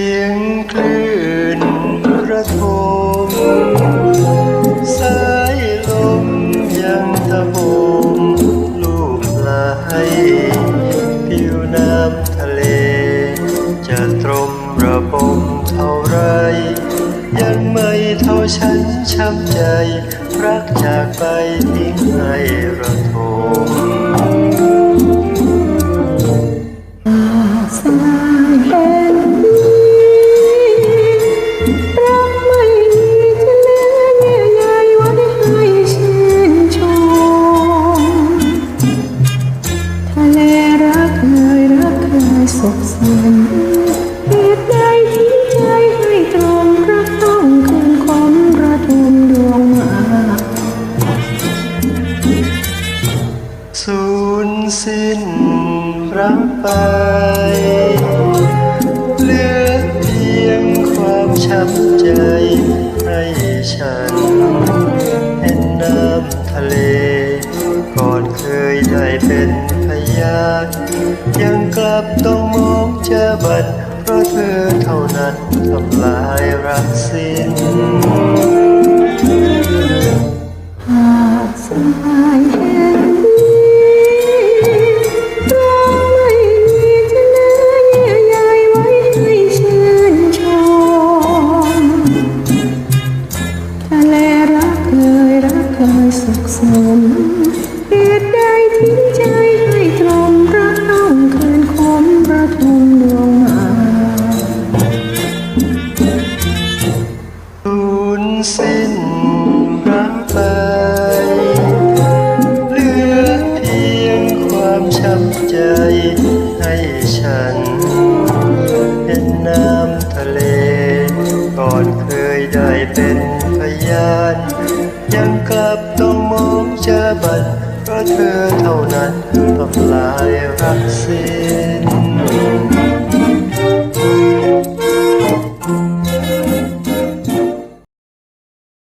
ียงคลื่นระทมสายลมยังตะโบมลูบไหลผิวน้ำทะเล จะตรมระบมเท่าไร ยังไม่เท่าฉันช้ำใจ สุขสันเหตุใดทิ้งใจให้ตรงรักต้องคืนความระทมดวงมาสูญสิ้นรักไปเหลือเพียงความช้ำใจให้ฉันเห็นน้ำทะเล ก่อนเคยได้เป็น พยานยังกลับต้องมองเจอบัดเพราะเธอเท่านั้นทำลายรักสิ้นหากสายแห่งนี้เราไม่มีจะเหลือเยื่อใยไว้ให้ชื่นชมทะเลรักเคยรักเคยสุขสม ให้ฉัน เป็นน้ำทะเล ก่อนเคยได้เป็นพยาน ยังกลับต้องมองเจอบัดเพราะเธอเท่านั้นทำลายรักสิ้น